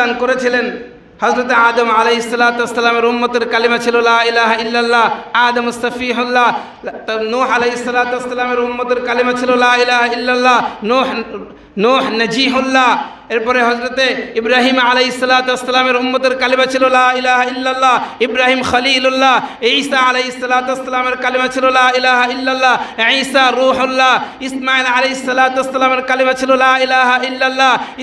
সমাধান করেছিলেন। হজরত আদম আলাই ইসলাতামের উম্মতের কালিমা ছিল ইলাহা ইল্লাল্লাহ, আদম মুস্তফিহুল্লাহ নোহ আলাই ইসলাতামের উম্মতের কালিমা ছিল ইলাহা ইল্লাল্লাহ, নোহ, নূহ নজিহুল্লাহ। এরপরে হজরতে ইব্রাহিম আলাই ইসালাতামের উম্মতের কালিমা ছিল, লা ইলাহা ইল্লাল্লাহ। ইব্রাহিম খলিলুল্লাহ, ঈসা আলাই ইসালাতামের কালিমা ছিল, লা ইলাহা ইল্লাল্লাহ। ঈসা রুহুল্লাহ ইসমাইল আলাই ইসালাতামের কালিমা ছিল, লা ইলাহা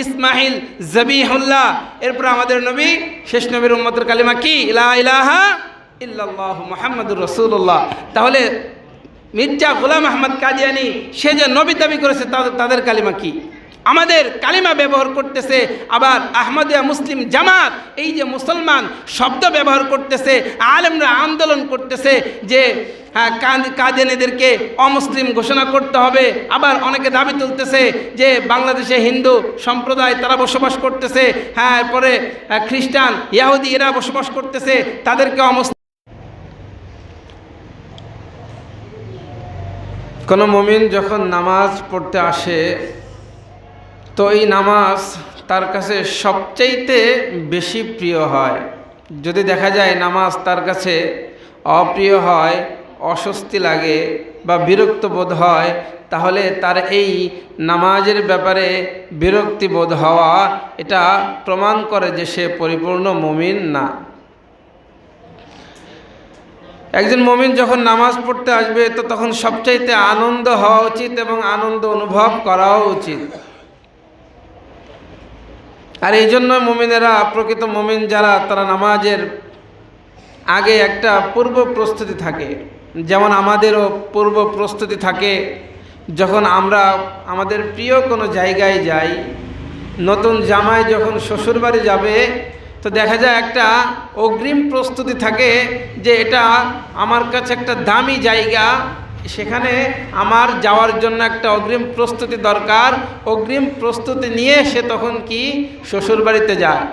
ইসমাইল জবিহুল্লাহ। এরপর আমাদের নবী, শেষ নবীর উম্মতের কালিমা কি? লা ইলাহা ইল্লাল্লাহ মুহাম্মাদুর রাসূলুল্লাহ। তাহলে মির্জা গোলাম আহমদ কাদিয়ানি, সে যে নবী দাবি করেছে, তাদের তাদের কালিমা কি? আমাদের কালিমা ব্যবহার করতেছে, আবার আহমদিয়া মুসলিম জামাত, এই যে মুসলমান শব্দ ব্যবহার করতেছে, আলেমরা আন্দোলন করতেছে যে হ্যাঁ কাদিয়ানিদেরকে অমুসলিম ঘোষণা করতে হবে। আবার অনেকে দাবি তুলতেছে যে, বাংলাদেশে হিন্দু সম্প্রদায় তারা বসবাস করতেছে। হ্যাঁ এরপরে খ্রিস্টান, ইয়াহুদি এরা বসবাস করতেছে, তাদেরকে অমুসলিম কোনো মমিন যখন নামাজ পড়তে আসে তো এই নামাজ তার কাছে সবচাইতে বেশি প্রিয় হয়। যদি দেখা যায় নামাজ তার কাছে অপ্রিয় হয়, অস্বস্তি লাগে বা বিরক্ত বোধ হয়, তাহলে তার এই নামাজের ব্যাপারে বিরক্তি বোধ হওয়া এটা প্রমাণ করে যে সে পরিপূর্ণ মমিন না। একজন মমিন যখন নামাজ পড়তে আসবে, তো তখন সবচাইতে আনন্দ হওয়া উচিত এবং আনন্দ অনুভব করাও উচিত। আর এই জন্য মমিনেরা, প্রকৃত মমিন যারা, তারা নামাজের আগে একটা পূর্ব প্রস্তুতি থাকে। যেমন আমাদেরও পূর্ব প্রস্তুতি থাকে, যখন আমরা আমাদের প্রিয় কোনো জায়গায় যাই, নতুন জামাই যখন শ্বশুরবাড়ি যাবে, তো দেখা যায় একটা অগ্রিম প্রস্তুতি থাকে যে এটা আমার কাছে একটা দামি জায়গা সেখানে আমার যাওয়ার জন্য একটা অগ্রিম প্রস্তুতি দরকার। অগ্রিম প্রস্তুতি নিয়ে সে তখন কি? শ্বশুরবাড়িতে যায়।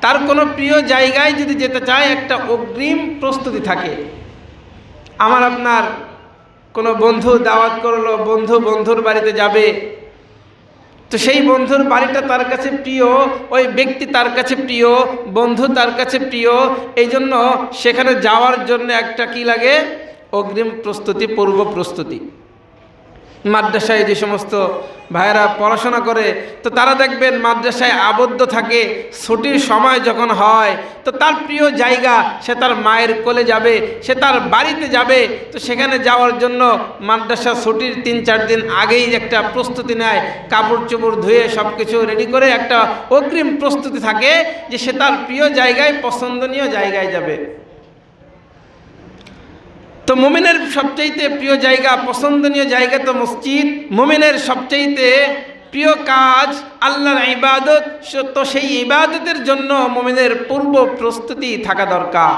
তার কোনো প্রিয় জায়গায় যদি যেতে চায়, একটা অগ্রিম প্রস্তুতি থাকে। আমার আপনার কোনো বন্ধু দাওয়াত করল, বন্ধু বন্ধুর বাড়িতে যাবে। তো সেই বন্ধুর বাড়িটা তার কাছে প্রিয়, ওই ব্যক্তি তার কাছে প্রিয়, বন্ধু তার কাছে প্রিয়। এই জন্য সেখানে যাওয়ার জন্য একটা কি লাগে? অগ্রিম প্রস্তুতি, পূর্ব প্রস্তুতি। মাদ্রাসায় যে সমস্ত ভাইয়েরা পড়াশোনা করে, তো তারা দেখবেন মাদ্রাসায় আবদ্ধ থাকে, ছুটির সময় যখন হয়, তো তার প্রিয় জায়গা, সে তার মায়ের কোলে যাবে, সে তার বাড়িতে যাবে, তো সেখানে যাওয়ার জন্য মাদ্রাসা ছুটির তিন চার দিন আগেই একটা প্রস্তুতি নেয়, কাপড় চোপড় ধুয়ে সব কিছু রেডি করে একটা অগ্রিম প্রস্তুতি থাকে যে সে তার প্রিয় জায়গায়, পছন্দনীয় জায়গায় যাবে। তো মোমেনের সবচাইতে প্রিয় জায়গা, পছন্দনীয় জায়গা তো মসজিদ। মোমেনের সবচাইতে প্রিয় কাজ আল্লাহর ইবাদত। তো সেই ইবাদতের জন্য মোমেনের পূর্ব প্রস্তুতি থাকা দরকার।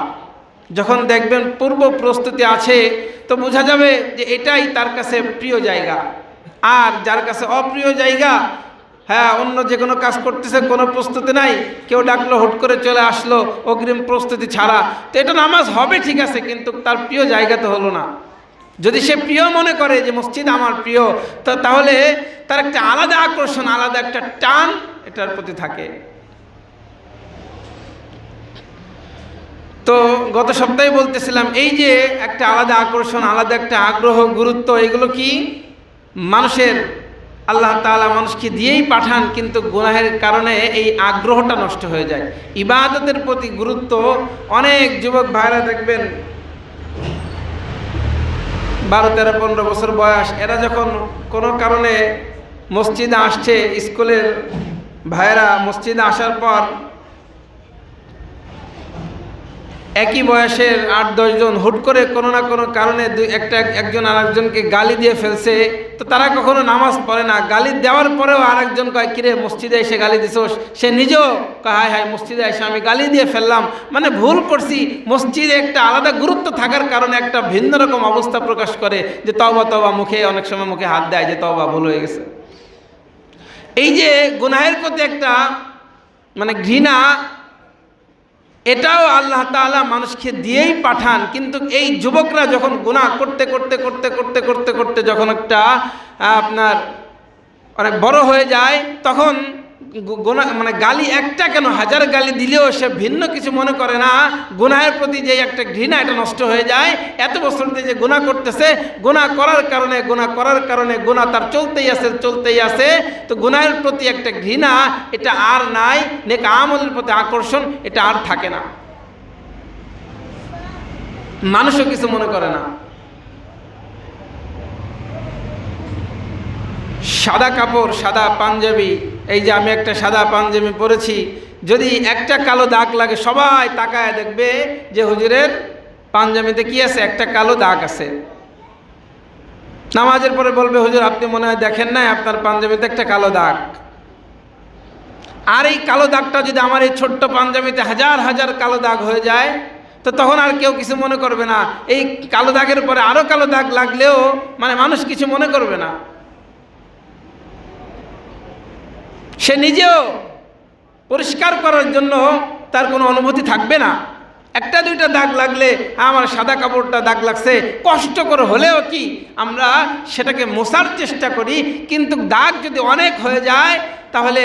যখন দেখবেন পূর্ব প্রস্তুতি আছে, তো বোঝা যাবে যে এটাই তার কাছে প্রিয় জায়গা। আর যার কাছে অপ্রিয় জায়গা হ্যাঁ অন্য যে কোনো কাজ করতেছে, কোনো প্রস্তুতি নাই। কেউ ডাকলো, হুট করে চলে আসলো, অগ্রিম প্রস্তুতি ছাড়া। তো এটা নামাজ হবে ঠিক আছে, কিন্তু তার প্রিয় জায়গা তো হলো না। যদি সে প্রিয় মনে করে যে মসজিদ আমার প্রিয়, তো তাহলে তার একটা আলাদা আকর্ষণ, আলাদা একটা টান এটার প্রতি থাকে। তো গত সপ্তাহে বলতেছিলাম, এই যে একটা আলাদা আকর্ষণ, আলাদা একটা আগ্রহ, গুরুত্ব, এগুলো কি? মানুষের আল্লাহ তালা মানুষকে দিয়েই পাঠান, কিন্তু গুনাহের কারণে এই আগ্রহটা নষ্ট হয়ে যায়। ইবাদতের প্রতি গুরুত্ব, অনেক যুবক ভাইরা দেখবেন, বারো, তেরো, পনেরো বছর বয়স, এরা যখন কোনো কারণে মসজিদে আসছে, স্কুলের ভাইয়েরা মসজিদে আসার পর একই বয়সের আট দশজন হুট করে কোনো না কোনো কারণে দুই, একটা একজন আরেকজনকে গালি দিয়ে ফেলছে। তো তারা কখনো নামাজ পড়ে না। গালি দেওয়ার পরেও আরেকজন কয়, কিরে, মসজিদে এসে গালি দিছোস? সে নিজেও কয়, হায় হায়, মসজিদে এসে আমি গালি দিয়ে ফেললাম। মানে ভুল করছি। মসজিদে একটা আলাদা গুরুত্ব থাকার কারণে একটা ভিন্ন রকম অবস্থা প্রকাশ করে যে তবা তবা মুখে অনেক সময় মুখে হাত দেয় যে তবা ভুল হয়ে গেছে। এই যে গুনাহের প্রতি একটা মানে ঘৃণা এটাও আল্লাহ তালা মানুষকে দিয়েই পাঠান। কিন্তু এই যুবকরা যখন গুণা করতে করতে করতে করতে করতে করতে যখন একটা আপনার অনেক বড় হয়ে যায়, তখন গু- গুনাহ মানে গালি একটা কেন? হাজার গালি দিলেও সে ভিন্ন কিছু মনে করে না। গুনাহের প্রতি যে একটা ঘৃণা, এটা নষ্ট হয়ে যায়। এত বছর দিয়ে যে গুনাহ করতেছে গুনাহ করার কারণে গুনাহ করার কারণে গুনাহ তার চলতেই আছে চলতেই আছে। তো গুনাহের প্রতি একটা ঘৃণা, এটা আর নাই। নেক আমলের প্রতি আকর্ষণ, এটা আর থাকে না। মানুষও কিছু মনে করে না। সাদা কাপড়, সাদা পাঞ্জাবি এই যে আমি একটা সাদা পাঞ্জাবি পরেছি, যদি একটা কালো দাগ লাগে, সবাই তাকায় দেখবে যে হুজুরের পাঞ্জাবিতে কি আছে, একটা কালো দাগ আছে। নামাজের পরে বলবে, হুজুর, আপনি মনে হয় দেখেন নাই আপনার পাঞ্জাবিতে একটা কালো দাগ? আর এই কালো দাগটা যদি আমার এই ছোট্ট পাঞ্জাবিতে হাজার হাজার কালো দাগ হয়ে যায়, তো তখন আর কেউ কিছু মনে করবে না। এই কালো দাগের পরে আরও কালো দাগ লাগলেও মানে মানুষ কিছু মনে করবে না। সে নিজেও পরিষ্কার করার জন্য তার কোনো অনুভূতি থাকবে না। একটা দুইটা দাগ লাগলে আমার সাদা কাপড়টা দাগ লাগছে। কষ্ট করে হলেও কি? আমরা সেটাকে মোছার চেষ্টা করি, কিন্তু দাগ যদি অনেক হয়ে যায়, তাহলে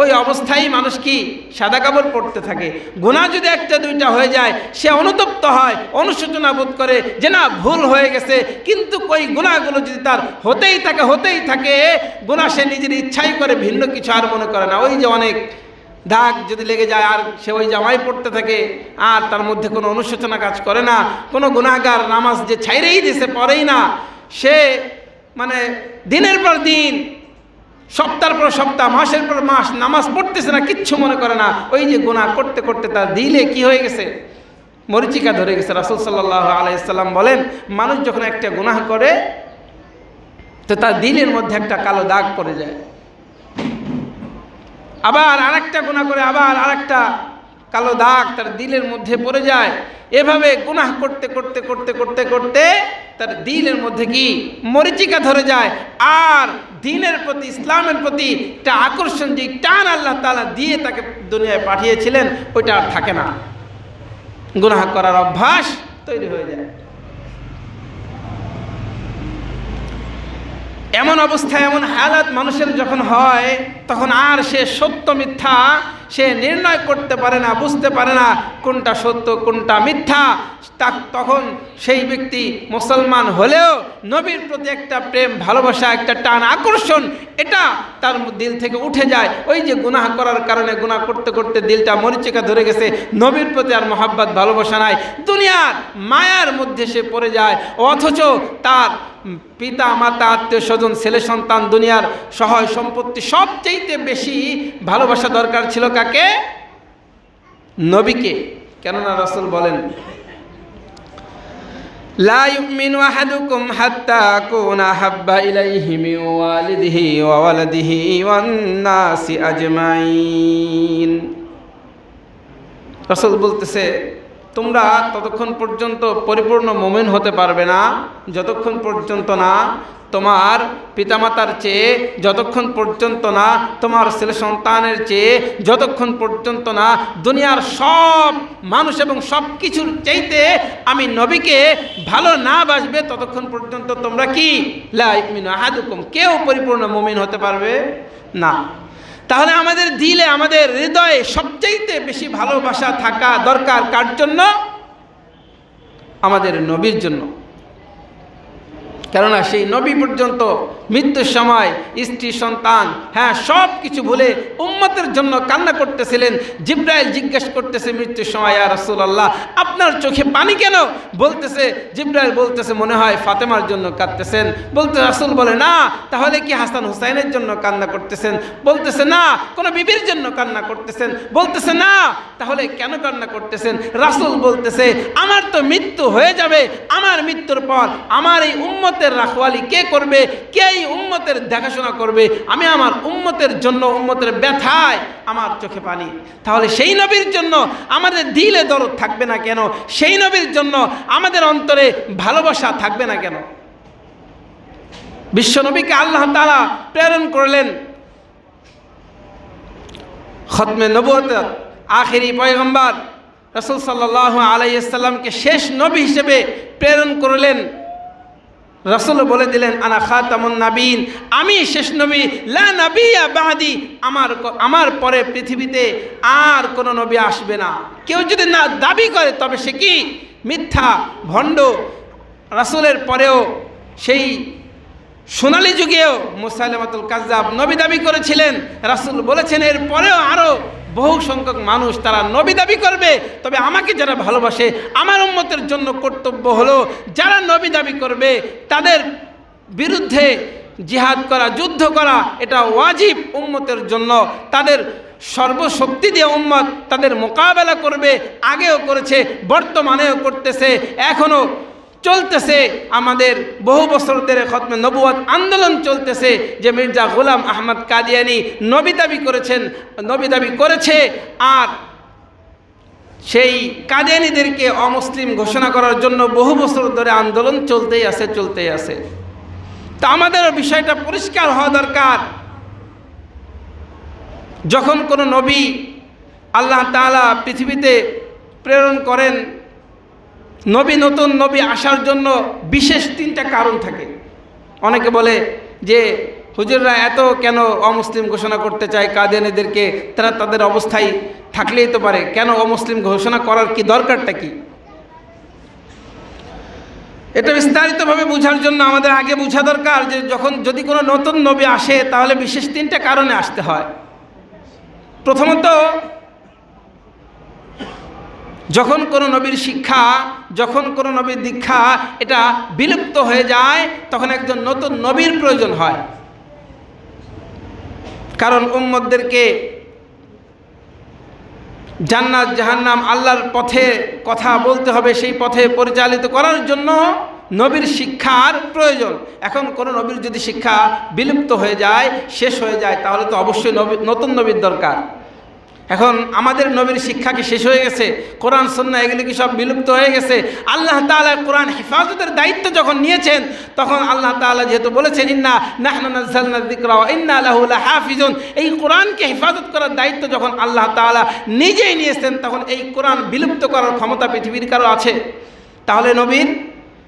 ওই অবস্থায় মানুষ কি? সাদা কাপড় পরতে থাকে। গুণা যদি একটা দুইটা হয়ে যায়, সে অনুতপ্ত হয়, অনুশোচনা বোধ করে যে না, ভুল হয়ে গেছে। কিন্তু ওই গুণাগুলো যদি তার হতেই থাকে হতেই থাকে গুণা সে নিজের ইচ্ছাই করে ভিন্ন কিছু আর মনে করে না। ওই যে অনেক দাগ যদি লেগে যায় আর সে ওই জামাই পড়তে থাকে, আর তার মধ্যে কোনো অনুশোচনা কাজ করে না, কোনো গুণাগার নামাজ যে ছাইরেই দিছে পরেই না, সে মানে দিনের পর দিন, সপ্তাহের পর সপ্তাহ, মাসের পর মাস নামাজ পড়তেছে না, কিচ্ছু মনে করে না, ওই যে গুণা করতে করতে তার দিলে কি হয়ে গেছে? মরিচিকা ধরে গেছে। রাসুল সাল্লাহ আলাইসাল্লাম বলেন, মানুষ যখন একটা গুনাহ করে, তো তার দিলের মধ্যে একটা কালো দাগ পড়ে যায়। আবার আরেকটা গুণা করে, আবার আরেকটা কালো দাগ তার দিলের মধ্যে পড়ে যায়। এভাবে গুনাহ করতে করতে করতে করতে করতে তার দিলের মধ্যে কি? মরিচিকা ধরে যায়। আর দিনের প্রতি, ইসলামের প্রতি একটা আকর্ষণ যে টান আল্লাহ তালা দিয়ে তাকে দুনিয়ায় পাঠিয়েছিলেন, ওইটা আর থাকে না। গুনাহ করার অভ্যাস তৈরি হয়ে যায়। এমন অবস্থা এমন হালাত মানুষের যখন হয় তখন আর সে সত্য মিথ্যা সে নির্ণয় করতে পারে না, বুঝতে পারে না কোনটা সত্য, কোনটা মিথ্যা তখন সেই ব্যক্তি মুসলমান হলেও নবীর প্রতি একটা প্রেম, ভালোবাসা, একটা টান, আকর্ষণ, এটা তার দিল থেকে উঠে যায়। ওই যে গুনাহ করার কারণে, গুনাহ করতে করতে দিলটা মরিচিকা ধরে গেছে, নবীর প্রতি আর মহাব্বত, ভালোবাসা নাই। দুনিয়ার মায়ার মধ্যে সে পড়ে যায়, অথচ তার পিতা, মাতা, আত্মীয় স্বজন, ছেলে, সন্তান, দুনিয়ার সহায় সম্পত্তি সবচেয়েতে বেশি ভালোবাসা দরকার ছিল। কাকে? নবীকে। কেননা রসুল বলেন লা হাব্বা ইলাইহি ওয়ালিদিহি আজমাইন। রাসূল বলতেছে তোমরা ততক্ষণ পর্যন্ত পরিপূর্ণ মোমেন হতে পারবে না, যতক্ষণ পর্যন্ত না তোমার পিতামাতার চেয়ে, যতক্ষণ পর্যন্ত না তোমার ছেলে সন্তানের চেয়ে, যতক্ষণ পর্যন্ত না দুনিয়ার সব মানুষ এবং সব কিছুর চাইতে আমি নবীকে ভালো না বাসবে, ততক্ষণ পর্যন্ত তোমরা কি? লাইমিন আহাদুকুম। কেউ পরিপূর্ণ মোমিন হতে পারবে না। তাহলে আমাদের দিলে, আমাদের হৃদয়ে সবচাইতে বেশি ভালোবাসা থাকা দরকার কার জন্য? আমাদের নবীর জন্য। কেননা সেই নবী পর্যন্ত মৃত্যুর সময়, স্ত্রী, সন্তান হ্যাঁ সব কিছু ভুলে উম্মতের জন্য কান্না করতেছিলেন। জিব্রাইল জিজ্ঞেস করতেছে মৃত্যুর সময় আর রসুল্লাহ আপনার চোখে পানি কেন? বলতেছে, জিব্রাইল বলতেছে, মনে হয় ফাতেমার জন্য কাঁদতেছেন। বলতে রাসুল বলে, না, তাহলে কি হাসান হুসাইনের জন্য কান্না করতেছেন? বলতেছে, না, কোনো বিবির জন্য কান্না করতেছেন। বলতেছে, না, তাহলে কেন কান্না করতেছেন? রাসুল বলতেছে, আমার তো মৃত্যু হয়ে যাবে, আমার মৃত্যুর পর আমার এই উম্মতের রাখওয়ালি কে করবে? কে এই উম্মতের দেখাশোনা করবে? আমি আমার উম্মতের জন্য, উম্মতের ব্যথায় আমার চোখে পানি। তাহলে সেই নবীর জন্য আমাদের দিলে দরদ থাকবে না কেন? সেই নবীর জন্য আমাদের অন্তরে ভালোবাসা থাকবে না কেন? বিশ্বনবীকে আল্লাহ তালা প্রেরণ করলেন খতমে নবুয়ত আখেরি পয়গম্বর রসুল সাল্লাহ আলাইসাল্লামকে শেষ নবী হিসেবে প্রেরণ করলেন রসুল বলে দিলেন, আনা খাতামুন নাবিন আমি শেষ নবী, লা নাবিয়া বাহাদি আমার আমার পরে পৃথিবীতে আর কোনো নবী আসবে না। কেউ যদি না দাবি করে, তবে সে কি? মিথ্যা, ভণ্ড। রাসুলের পরেও সেই সোনালি যুগেও মুসাইলামাতুল কাজাব নবী দাবি করেছিলেন। রাসুল বলেছেন, এর পরেও আরও বহু সংখ্যক মানুষ তারা নবী দাবি করবে, তবে আমাকে যারা ভালোবাসে, আমার উম্মতের জন্য কর্তব্য হলো যারা নবী দাবি করবে, তাদের বিরুদ্ধে জিহাদ করা, যুদ্ধ করা, এটা ওয়াজিব উম্মতের জন্য। তাদের সর্বশক্তি দিয়ে উম্মত তাদের মোকাবেলা করবে, আগেও করেছে, বর্তমানেও করতেছে এখনও চলতেছে। আমাদের বহু বছর ধরে খতমে নবুয়াত আন্দোলন চলতেছে যে মির্জা গোলাম আহমদ কাদিয়ানি নবী দাবি করেছেন, নবী দাবি করেছে, আর সেই কাদিয়ানিদেরকে অমুসলিম ঘোষণা করার জন্য বহু বছর ধরে আন্দোলন চলতেই আছে চলতেই আছে। তা আমাদের বিষয়টা পরিষ্কার হওয়া দরকার। যখন কোনো নবী আল্লাহ তাআলা পৃথিবীতে প্রেরণ করেন নবী নতুন নবী আসার জন্য বিশেষ তিনটা কারণ থাকে। অনেকে বলে যে, হুজুররা এত কেন অমুসলিম ঘোষণা করতে চায়? কাদিয়ানিদেরকে, তারা তাদের অবস্থায় থাকলেই তো পারে। কেন অমুসলিম ঘোষণা করার কি দরকারটা কি? এটা বিস্তারিতভাবে বোঝার জন্য আমাদের আগে বোঝা দরকার যে, যখন যদি কোনো নতুন নবী আসে, তাহলে বিশেষ তিনটা কারণে আসতে হয়। প্রথমত যখন কোনো নবীর শিক্ষা, যখন কোনো নবীর দীক্ষা, এটা বিলুপ্ত হয়ে যায়, তখন একজন নতুন নবীর প্রয়োজন হয়। কারণ উম্মদদেরকে জান্নাত, জাহান্নাম আল্লাহর পথে কথা বলতে হবে, সেই পথে পরিচালিত করার জন্য নবীর শিক্ষার প্রয়োজন। এখন কোনো নবীর যদি শিক্ষা বিলুপ্ত হয়ে যায়, শেষ হয়ে যায়, তাহলে তো অবশ্যই নবী, নতুন নবীর দরকার। এখন আমাদের নবীর শিক্ষা কি শেষ হয়ে গেছে? কোরআন সন্না এগুলি কি সব বিলুপ্ত হয়ে গেছে? আল্লাহ তাআলা কোরআন হেফাজতের দায়িত্ব যখন নিয়েছেন, তখন আল্লাহ তাআলা যেহেতু বলেছেন, ইন্না নাহনু নাযালনা যিকরা ওয়া ইন্না লাহু লাহাফিজুন এই কোরআনকে হেফাজত করার দায়িত্ব যখন আল্লাহ তাআলা নিজেই নিয়েছেন, তখন এই কোরআন বিলুপ্ত করার ক্ষমতা পৃথিবীর কারও আছে? তাহলে নবীর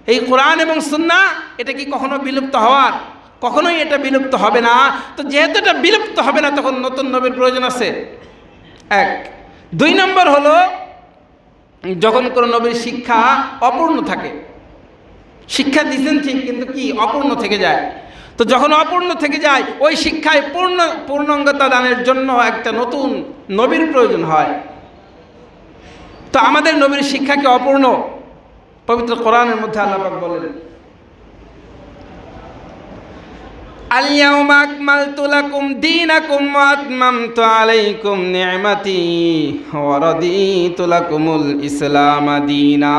এই কোরআন এবং সুন্না এটা কি কখনো বিলুপ্ত হওয়ার? কখনোই এটা বিলুপ্ত হবে না। তো যেহেতু এটা বিলুপ্ত হবে না, তখন নতুন নবীর প্রয়োজন আছে। এক। দুই নম্বর হলো, যখন কোনো নবীর শিক্ষা অপূর্ণ থাকে। শিক্ষা দিচ্ছেন ঠিক, কিন্তু কি? অপূর্ণ থেকে যায়। তো যখন অপূর্ণ থেকে যায়, ওই শিক্ষায় পূর্ণ, পূর্ণাঙ্গতা দানের জন্য একটা নতুন নবীর প্রয়োজন হয়। তো আমাদের নবীর শিক্ষা কি অপূর্ণ? পবিত্র কোরআনের মধ্যে আল্লাহ বলেন اليوم أكملت لكم دينكم وأتممت عليكم نعمتي ورضيت لكم الإسلام دينا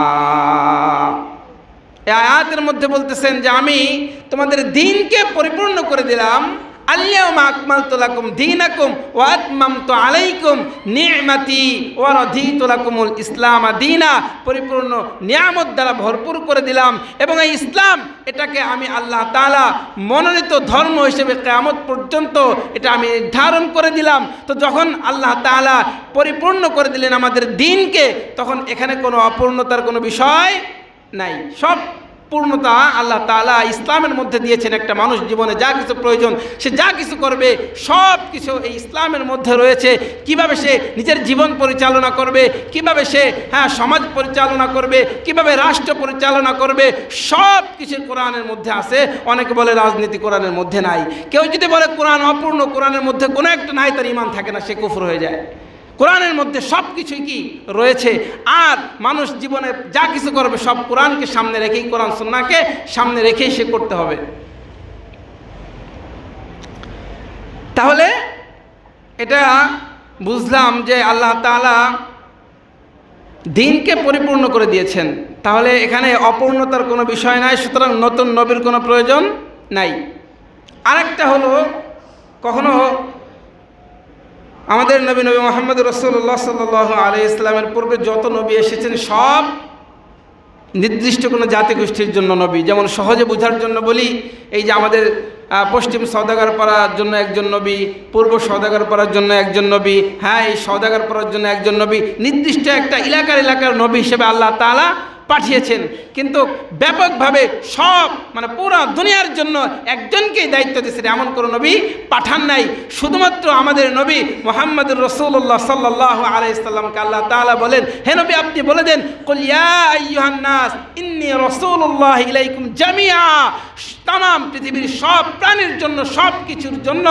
এই আয়াতের মধ্যে বলতেছেন যে আমি তোমাদের দিনকে পরিপূর্ণ করে দিলাম আল্লাহুম্মা আকমালতু লাকুম দীনাকুম ওয়া আতমামতু আলাইকুম নি'মাতি ওয়া রাদিতু লাকুমুল ইসলাম দীনা। পরিপূর্ণ নিয়ামত দ্বারা ভরপুর করে দিলাম এবং এই ইসলাম এটাকে আমি আল্লাহ তাআলা মনোনীত ধর্ম হিসেবে কেয়ামত পর্যন্ত এটা আমি নির্ধারণ করে দিলাম। তো যখন আল্লাহ তাআলা পরিপূর্ণ করে দিলেন আমাদের দিনকে, তখন এখানে কোনো অপূর্ণতার কোনো বিষয় নাই। সব পূর্ণতা আল্লাহ তাআলা ইসলামের মধ্যে দিয়েছেন একটা মানুষ জীবনে যা কিছু প্রয়োজন, সে যা কিছু করবে, সব কিছু এই ইসলামের মধ্যে রয়েছে। কীভাবে সে নিজের জীবন পরিচালনা করবে, কীভাবে সে হ্যাঁ সমাজ পরিচালনা করবে, কীভাবে রাষ্ট্র পরিচালনা করবে, সব কিছু কোরআনের মধ্যে আছে। অনেকে বলে রাজনীতি কোরআনের মধ্যে নাই। কেউ যদি বলে কোরআন অপূর্ণ, কোরআনের মধ্যে কোনো একটা নাই, তার ইমান থাকে না, সে কুফর হয়ে যায়। কোরআনের মধ্যে সব কিছুই কি রয়েছে? আর মানুষ জীবনে যা কিছু করবে সব কোরআনকে সামনে রেখেই, কোরআন সন্নাকে সামনে রেখেই সে করতে হবে। তাহলে এটা বুঝলাম যে আল্লাহ তাআলা দিনকে পরিপূর্ণ করে দিয়েছেন। তাহলে এখানে অপূর্ণতার কোনো বিষয় নাই, সুতরাং নতুন নবীর কোনো প্রয়োজন নাই। আরেকটা হলো, কখনো আমাদের নবী নবী মোহাম্মদ রসুল্লাহ সাল্লাহ আলি ইসলামের পূর্বে যত নবী এসেছেন, সব নির্দিষ্ট কোনো জাতিগোষ্ঠীর জন্য নবী। যেমন সহজে বোঝার জন্য বলি, এই যে আমাদের পশ্চিম সৌদাগর পাড়ার জন্য একজন নবী, পূর্ব সৌদাগর পাড়ার জন্য একজন নবী হ্যাঁ এই সৌদাগর পাড়ার জন্য একজন নবী। নির্দিষ্ট একটা এলাকার এলাকার নবী হিসেবে আল্লাহ তাআলা পাঠিয়েছেন। কিন্তু ব্যাপকভাবে সব মানে পুরো দুনিয়ার জন্য একজনকেই দায়িত্ব দিয়েছেন এমন কোনো নবী পাঠান নাই। শুধুমাত্র আমাদের নবী মোহাম্মদ রসুল্লাহ সাল্লাহ আলাইসাল্লামকে আল্লাহ তাআলা বলেন, হে নবী, আপনি বলে দেন কলিয়া আইয়ুহান্নাস ইন্নি রসুল্লাহ ইলাইকুম জামিয়া তাম পৃথিবীর সব প্রাণীর জন্য, সব কিছুর জন্য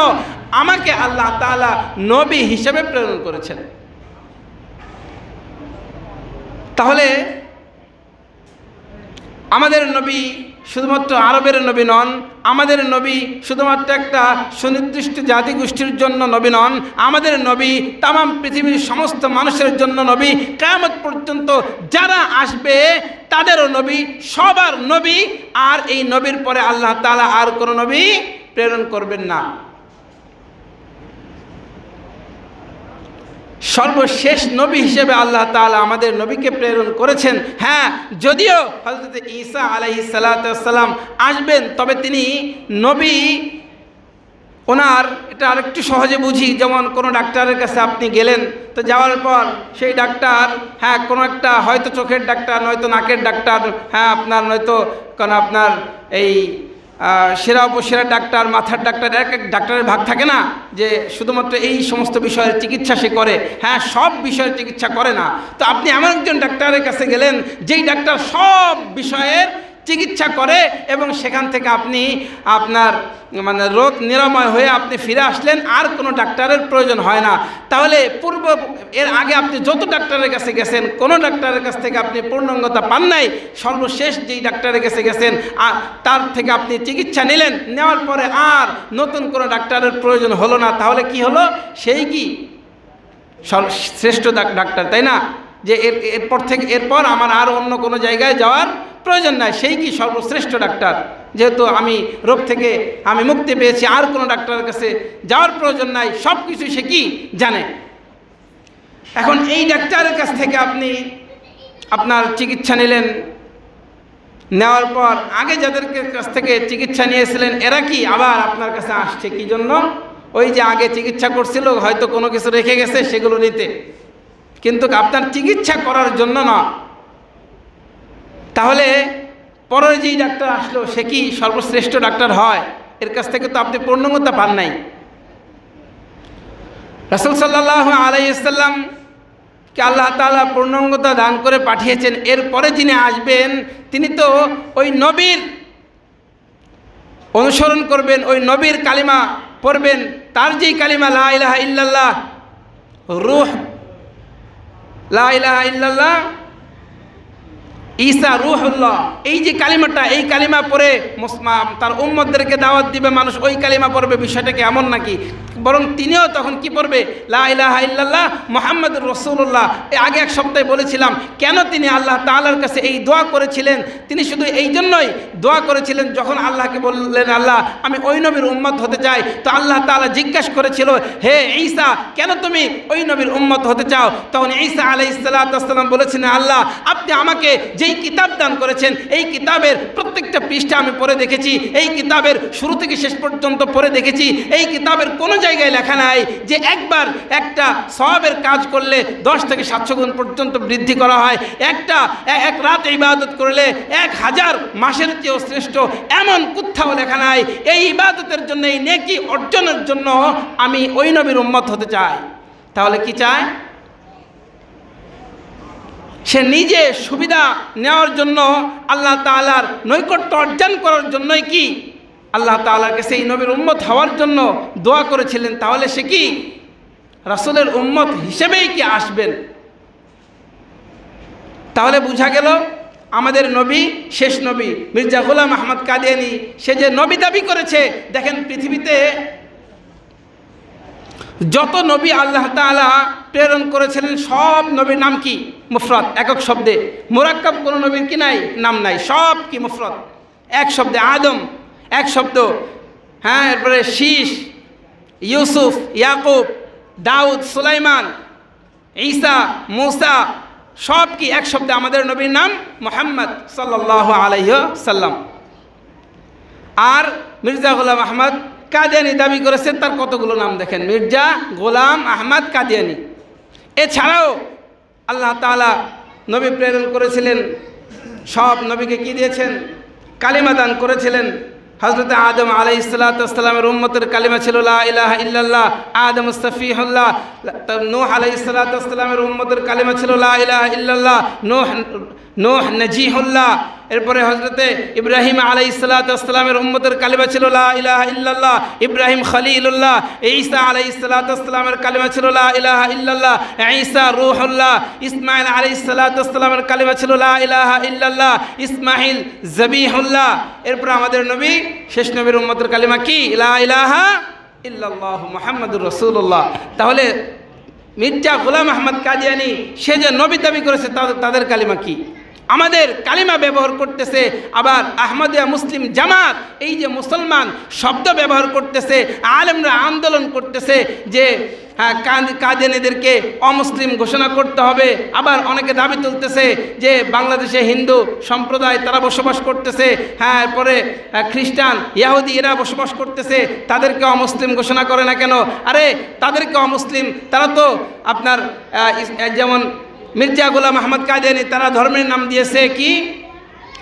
আমাকে আল্লাহ তাআলা নবী হিসেবে প্রেরণ করেছেন। তাহলে আমাদের নবী শুধুমাত্র আরবের নবী নন, আমাদের নবী শুধুমাত্র একটা সুনির্দিষ্ট জাতিগোষ্ঠীর জন্য নবী নন, আমাদের নবী তামাম পৃথিবীর সমস্ত মানুষের জন্য নবী। কেয়ামত পর্যন্ত যারা আসবে, তাদেরও নবী, সবার নবী, আর এই নবীর পরে আল্লাহ তালা আর কোনো নবী প্রেরণ করবেন না। সর্বশেষ নবী হিসেবে আল্লাহ তাআলা আমাদের নবীকে প্রেরণ করেছেন। হ্যাঁ যদিও হজরত ঈসা আলাইহি সালাতাম আসবেন, তবে তিনি নবী ওনার, এটা আরেকটু সহজে বুঝি, যেমন কোনো ডাক্তারের কাছে আপনি গেলেন, তো যাওয়ার পর সেই ডাক্তার হ্যাঁ কোনো একটা হয়তো চোখের ডাক্তার, নয়তো নাকের ডাক্তার হ্যাঁ আপনার নয়তো কোনো আপনার এই সেরা উপসেরা ডাক্তার, মাথার ডাক্তার, এক এক ডাক্তারের ভাগ থাকে না যে শুধুমাত্র এই সমস্ত বিষয়ের চিকিৎসা সে করে। হ্যাঁ সব বিষয়ের চিকিৎসা করে না। তো আপনি এমন একজন ডাক্তারের কাছে গেলেন, যেই ডাক্তার সব বিষয়ের চিকিৎসা করে এবং সেখান থেকে আপনি আপনার মানে রোগ নিরাময় হয়ে আপনি ফিরে আসলেন, আর কোনো ডাক্তারের প্রয়োজন হয় না। তাহলে পূর্ব এর আগে আপনি যত ডাক্তারের কাছে গেছেন, কোনো ডাক্তারের কাছ থেকে আপনি পূর্ণাঙ্গতা পান নাই, সর্বশেষ যেই ডাক্তারের কাছে গেছেন আর তার থেকে আপনি চিকিৎসা নিলেন, নেওয়ার পরে আর নতুন কোনো ডাক্তারের প্রয়োজন হলো না। তাহলে কি হলো? সেই কি? শ্রেষ্ঠ ডাক্তার, তাই না? যে এর, এরপর থেকে, এরপর আমার আর অন্য কোনো জায়গায় যাওয়ার প্রয়োজন নাই। সেই কি সর্বশ্রেষ্ঠ ডাক্তার? যেহেতু আমি রোগ থেকে আমি মুক্তি পেয়েছি, আর কোনো ডাক্তারের কাছে যাওয়ার প্রয়োজন নাই সব কিছু সে কি জানে? এখন এই ডাক্তারের কাছ থেকে আপনি আপনার চিকিৎসা নিলেন। নেওয়ার পর আগে যাদের কাছ থেকে চিকিৎসা নিয়েছিলেন, এরা কি আবার আপনার কাছে আসছে? কি জন্য? ওই যে আগে চিকিৎসা করছিল, হয়তো কোনো কিছু রেখে গেছে, সেগুলো নিতে। কিন্তু আপনার চিকিৎসা করার জন্য না। তাহলে পরের যেই ডাক্তার আসলো, সে কি সর্বশ্রেষ্ঠ ডাক্তার হয়? এর কাছ থেকে তো আপনি পূর্ণাঙ্গতা পান নাই। রসুল সাল্লাহ আলাইসাল্লাম কে আল্লাহ তাআলা পূর্ণাঙ্গতা দান করে পাঠিয়েছেন এরপরে যিনি আসবেন, তিনি তো ওই নবীর অনুসরণ করবেন, ওই নবীর কালিমা পড়বেন, তার যেই কালিমা লা ইলাহা ইল্লাল্লাহ, রুহ লা ইলাহা ইল্লাল্লাহ। ঈসা রুহুল্লাহ। এই যে কালিমাটা, এই কালিমা পরে তার উম্মদদেরকে দাওয়াত দিবে মানুষ, ওই কালিমা পড়বে, বিষয়টা কি এমন নাকি? বরং তিনিও তখন কি পড়বে? লা ইলাহা ইল্লাল্লাহ মোহাম্মদ রসুল্লাহ আগে এক সপ্তাহে বলেছিলাম, কেন তিনি আল্লাহ তাআলার কাছে এই দোয়া করেছিলেন? তিনি শুধু এই জন্যই দোয়া করেছিলেন যখন আল্লাহকে বললেন, আল্লাহ, আমি ওই নবীর উম্মত হতে চাই। তো আল্লাহ তাআলা জিজ্ঞাসা করেছিল, হে ঈসা, কেন তুমি ওই নবীর উম্মত হতে চাও? তখন ঈসা আলাই সাল্লাম বলেছিলেন আল্লাহ, আপনি আমাকে যেই কিতাব দান করেছেন, এই কিতাবের প্রত্যেকটা পৃষ্ঠা আমি পড়ে দেখেছি, এই কিতাবের শুরু থেকে শেষ পর্যন্ত পড়ে দেখেছি, এই কিতাবের কোনো জায়গায় লেখা নাই যে একবার একটা সবের কাজ করলে দশ থেকে সাতশো গুণ পর্যন্ত বৃদ্ধি করা হয়। একটা, এক রাত ইবাদত করলে এক হাজার মাসের চেয়েও শ্রেষ্ঠ। এমন কোথাও লেখা নাই, এই ইবাদতের জন্য, এই নেকি অর্জনের জন্য আমি ওই নবীর উম্মত হতে চাই। তাহলে কি চায়? সে নিজে সুবিধা নেওয়ার জন্য, আল্লাহ তাআলার নৈকট্য অর্জন করার জন্যই কি আল্লাহ তাআলার কাছে এই নবীর উম্মত হওয়ার জন্য দোয়া করেছিলেন, তাহলে সে কি? রাসূলের উম্মত হিসেবেই কি আসবেন? তাহলে বোঝা গেল, আমাদের নবী শেষ নবী, মির্জা গোলাম আহমদ কাদিয়ানি, সে যে নবী দাবি করেছে, দেখেন পৃথিবীতে যত নবী আল্লাহ তাআলা প্রেরণ করেছিলেন, সব নবীর নাম কি? মুফরত একক শব্দে। মোরাক্কাব কোনো নবীর কি নাই? নাম নাই, সব কি মুফরত এক শব্দে আদম এক শব্দ। হ্যাঁ এরপরে শীষ, ইউসুফ, ইয়াকুব, দাউদ, সুলাইমান, ঈসা, মুসা, সব কি এক শব্দে আমাদের নবীর নাম মোহাম্মদ সাল্লাহ আলাইহ সাল্লাম আর মির্জা গোলাম আহমদ কাদিয়ানি দাবি করেছেন, তার কতগুলো নাম দেখেন? মির্জা গোলাম আহমদ কাদিয়ানি। এছাড়াও আল্লাহ তাআলা নবী প্রেরণ করেছিলেন, সব নবীকে কি দিয়েছেন? কালিমা দান করেছিলেন হজরত আদম আলাই ইসালাতামের উম্মতের কালিমা ছিল লা ইলাহা ইল্লাল্লাহ আদম মুস্তফিহুল্লাহ নূহ আলাই ইসালাতামের উম্মতের কালিমা ছিল লা ইলাহা ইল্লাল্লাহ নূহ নূহ, নজিহুল্লাহ। এরপরে হজরতে ইব্রাহিম আলাই ইসালাতামের উম্মতের কালিমা ছিল ইলাহা ইল্লাল্লাহ, ইব্রাহিম খলিলুল্লাহ। ঈসা আলাই ইসালাতামের কালিমা ছিল ইলাহা ইল্লাল্লাহ। ঈসা রুহুল্লাহ। ইসমাইল আলাই ইসালাতামের কালিমা ছিল ইলাহা ইল্লাল্লাহ। ইসমাইল জবিহুল্লাহ। এরপর আমাদের নবী, শেষ নবীর উম্মতের কালিমা কি? ইলাহা ইল্লাল্লাহ মুহাম্মাদুর রাসূলুল্লাহ। তাহলে মির্জা গোলাম আহমদ কাদিয়ানি, সে যে নবী দাবি করেছে, তাদের তাদের কালিমা কি? আমাদের কালিমা ব্যবহার করতেছে, আবার আহমদিয়া মুসলিম জামাত, এই যে মুসলমান শব্দ ব্যবহার করতেছে, আলেমরা আন্দোলন করতেছে যে হ্যাঁ কাদিয়ানিদেরকে অমুসলিম ঘোষণা করতে হবে। আবার অনেকে দাবি তুলতেছে যে, বাংলাদেশে হিন্দু সম্প্রদায় তারা বসবাস করতেছে। হ্যাঁ এরপরে খ্রিস্টান, ইয়াহুদি এরা বসবাস করতেছে। তাদেরকে অমুসলিম ঘোষণা করে না কেন? আরে, তাদেরকে অমুসলিম, তারা তো আপনার যেমন মির্জা গোলাম আহমদ কাদিয়ানি তারা ধর্মের নাম দিয়েছে কি?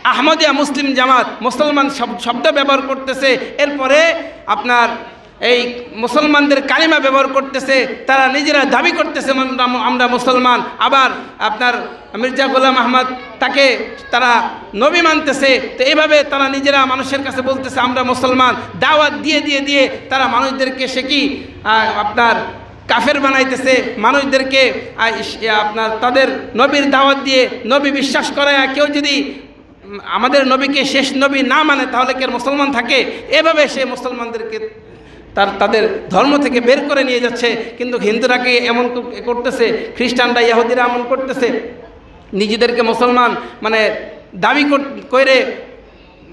আহমদিয়া মুসলিম জামাত, মুসলমান শব- শব্দ ব্যবহার করতেছে। এরপরে আপনার এই মুসলমানদের কালিমা ব্যবহার করতেছে, তারা নিজেরা দাবি করতেছে, আমরা মুসলমান। আবার আপনার মির্জা গোলাম আহমদ, তাকে তারা নবী মানতেছে। তো এইভাবে তারা নিজেরা মানুষের কাছে বলতেছে, আমরা মুসলমান। দাওয়াত দিয়ে দিয়ে দিয়ে তারা মানুষদেরকে সে কি আপনার কাফের বানাইতেছে, মানুষদেরকে আপনার তাদের নবীর দাওয়াত দিয়ে নবী বিশ্বাস করায় কেউ যদি আমাদের নবীকে শেষ নবী না মানে তাহলে কি মুসলমান থাকে? এভাবে সে মুসলমানদেরকে তার, তাদের ধর্ম থেকে বের করে নিয়ে যাচ্ছে। কিন্তু হিন্দুরাকে এমন করতেছে? খ্রিস্টানরা, ইয়াহুদিরা এমন করতেছে? নিজেদেরকে মুসলমান মানে দাবি করে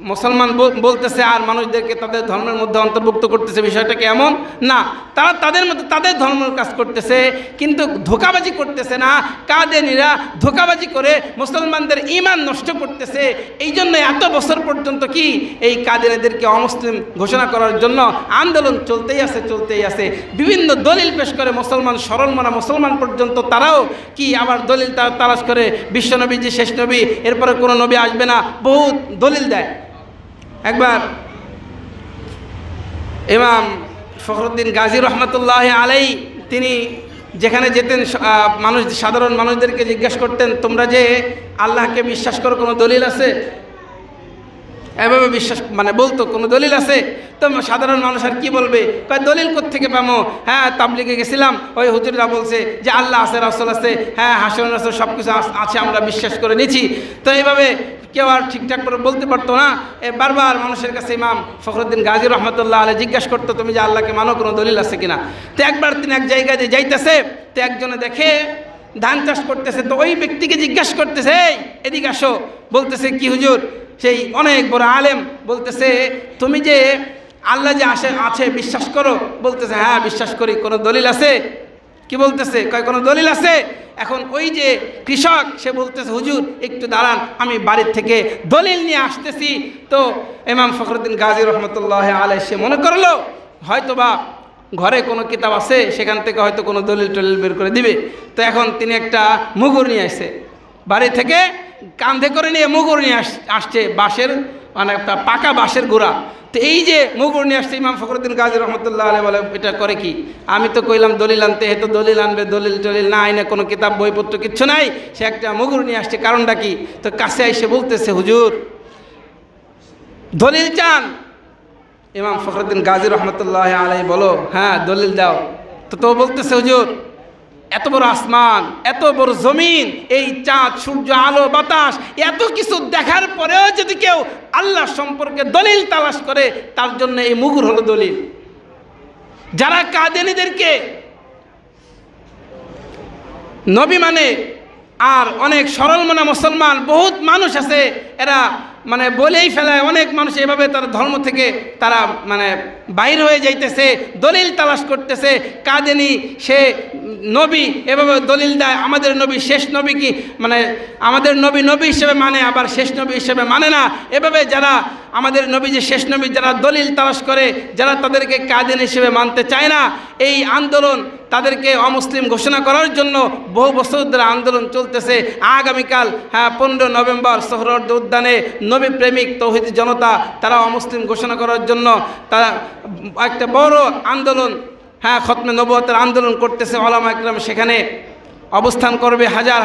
মুসলমান বল- বলতেছে আর মানুষদেরকে তাদের ধর্মের মধ্যে অন্তর্ভুক্ত করতেছে, বিষয়টা কি এমন? না, তারা তাদের মধ্যে তাদের ধর্মের কাজ করতেছে, কিন্তু ধোকাবাজি করতেছে না। কাদেনীরা ধোকাবাজি করে মুসলমানদের ইমান নষ্ট করতেছে। এই জন্য এত বছর পর্যন্ত কি এই কাদেনীদেরকে অমুসলিম ঘোষণা করার জন্য আন্দোলন চলতেই আছে চলতেই আছে। বিভিন্ন দলিল পেশ করে মুসলমান, সরল মানা মুসলমান পর্যন্ত তারাও কি আবার দলিল তারা তালাশ করে, বিশ্বনবী যে শেষ নবী, এরপরে কোনো নবী আসবে না বহু দলিল দেয়। একবার। ইমাম ফখরুদ্দিন গাজী রহমতুল্লাহ আলাই তিনি যেখানে যেতেন মানুষ সাধারণ মানুষদেরকে জিজ্ঞেস করতেন, তোমরা যে আল্লাহকে বিশ্বাস করো, কোনো দলিল আছে? এভাবে বিশ্বাস মানে বলতো, কোনো দলিল আছে? তো সাধারণ মানুষ আর কি বলবে? কয়, দলিল থেকে পামো? হ্যাঁ তাবলিগে গেছিলাম। ওই হুজুররা বলছে যে, আল্লাহ আছে, রাসল আছে হ্যাঁ হাসন, রাসল সব কিছু আছে, আমরা বিশ্বাস করে নিছি তো এইভাবে কেউ আর ঠিকঠাক করে বলতে পারতো না। এ, বারবার মানুষের কাছে ইমাম ফখরুদ্দিন গাজী রহমতুল্লাহ আলী জিজ্ঞাসা করতো, তুমি যে আল্লাহকে মানো, কোনো দলিল আছে কিনা? তো একবার তিনি এক জায়গায় যে যাইতেছে, তো একজনে দেখে ধান চাষ করতেছে, তো ওই ব্যক্তিকে জিজ্ঞাসা করতেছে এদিকে আসো। বলতেছে, কি হুজুর? সেই অনেক বড় আলেম বলতেছে, তুমি যে আল্লাহ যে আসে, আছে, বিশ্বাস করো? বলতেছে হ্যাঁ বিশ্বাস করি, কোনো দলিল আছে? কি বলতেছে? কয়, কোনো দলিল আছে? এখন ওই যে কৃষক, সে বলতেছে, হুজুর, একটু দাঁড়ান, আমি বাড়ির থেকে দলিল নিয়ে আসতেছি। তো ইমাম ফখরুদ্দিন গাজী রহমতুল্লাহ আলাই সে মনে করল, হয়তোবা ঘরে কোনো কিতাব আছে, সেখান থেকে হয়তো কোনো দলিল টলিল বের করে দিবে। তো এখন তিনি একটা মুগুর নিয়ে আসছে বাড়ি থেকে কাঁধে করে নিয়ে মুগুর নিয়ে আস, আসছে বাঁশের মানে একটা পাকা বাঁশের গোড়া। তো এই যে মুগুর নিয়ে আসছে ইমাম ফখরুদ্দিন গাজী রহমতুল্লাহ আলাই বলে, এটা করে কি? আমি তো কইলাম দলিল আনতে, হে তো দলিল আনবে, দলিল টলিল না আইনে কোনো কিতাব বইপত্র কিচ্ছু নাই। সে একটা মুগুর নিয়ে আসছে, কারণটা কি? তো কাছে এসে বলতেছে, হুজুর, দলিল চান? ইমাম ফখরুদ্দিন গাজী রহমতুল্লাহ আলাই বলো হ্যাঁ দলিল দাও। তো তো বলতেছে, হুজুর এত বড় আসমান, এত বড় জমিন, এই চাঁদ, সূর্য, আলো, বাতাস, এত কিছু দেখার পরেও যদি কেউ আল্লাহ সম্পর্কে দলিল তালাশ করে, তার জন্য এই মুগুর হলো দলিল। যারা কাদেনীদেরকে নবী মানে আর অনেক সরল মনা মুসলমান, বহুত মানুষ আছে, এরা মানে বলেই ফেলায়, অনেক মানুষ এভাবে তার ধর্ম থেকে তারা মানে বাইর হয়ে যাইতেছে, দলিল তালাশ করতেছে, কাদেনি সে নবী এভাবে দলিল দেয়, আমাদের নবী শেষ নবী কি? মানে আমাদের নবী নবী হিসেবে মানে আবার শেষ নবী হিসেবে মানে না। এভাবে যারা আমাদের নবী যে শেষ নবী, যারা দলিল তালাশ করে, যারা তাদেরকে কাদিন হিসেবে মানতে চায় না, এই আন্দোলন তাদেরকে অমুসলিম ঘোষণা করার জন্য বহু বছর ধরে আন্দোলন চলতেছে। আগামীকাল হ্যাঁ পনেরো নভেম্বর সোহরদ উদ্যানে নবী প্রেমিক তৌহিদ জনতা, তারা অমুসলিম ঘোষণা করার জন্য তারা একটা বড় আন্দোলন হ্যাঁ খতমে নবতের আন্দোলন করতেছে ওলামা একরাম সেখানে। অবস্থান করবে হাজার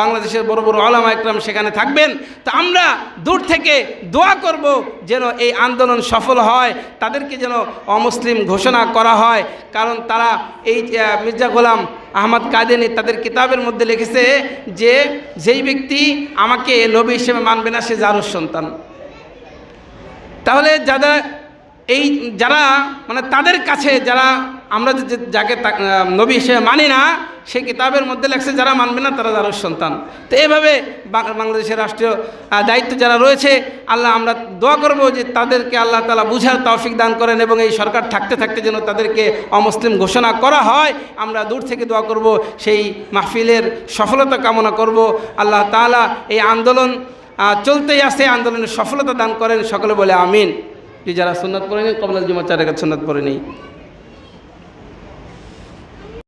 বাংলাদেশের বড় বড় ওলামা একরাম সেখানে থাকবেন। তো আমরা দূর থেকে দোয়া করব যেন এই আন্দোলন সফল হয়, তাদেরকে যেন অমুসলিম ঘোষণা করা হয়। কারণ তারা এই মির্জা গোলাম আহমদ কাদেনি তাদের কিতাবের মধ্যে লিখেছে যে, যেই ব্যক্তি আমাকে নবী হিসেবে মানবে না, সে জারুর সন্তান। তাহলে যারা এই, যারা মানে তাদের কাছে যারা আমরা যে- যাকে নবী হিসেবে মানি না, সে কিতাবের মধ্যে লেখছে, যারা মানবে না তারা যারা সন্তান। তো এভাবে বাংলাদেশের রাষ্ট্রীয় দায়িত্ব যারা রয়েছে, আল্লাহ আমরা দোয়া করব যে তাদেরকে আল্লাহ তালা বুঝার তৌফিক দান করেন এবং এই সরকার থাকতে থাকতে যেন তাদেরকে অমুসলিম ঘোষণা করা হয়। আমরা দূর থেকে দোয়া করব, সেই মাহফিলের সফলতা কামনা করব। আল্লাহ তাআলা এই আন্দোলন চলতেই আছে আন্দোলনের সফলতা দান করেন। সকলে বলে আমিন। যে যারা সুন্নত পড়েনি, কমলাল জুমা চারের কাছে সুন্নত পড়েনি।